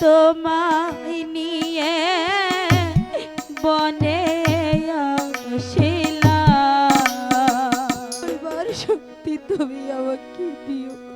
তোমায় নিয়ে বনে ছিলাম শক্তি তুমি আমাকে দিও।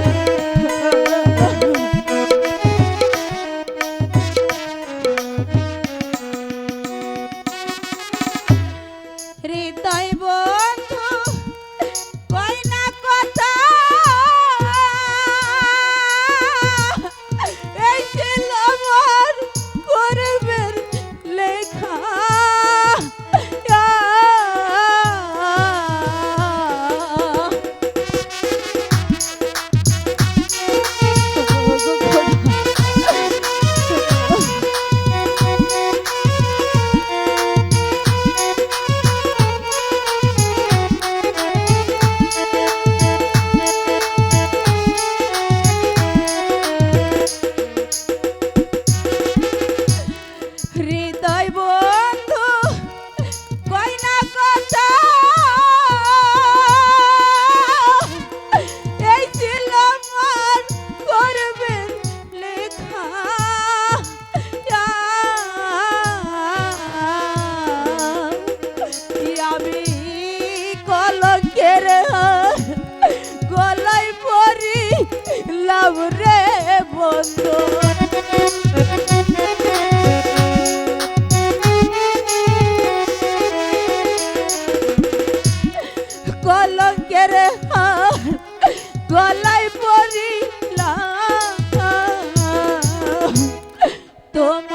right. গেলাম রে বন্ধু। কলঙ্কের গলায় পড়িলাম। তোম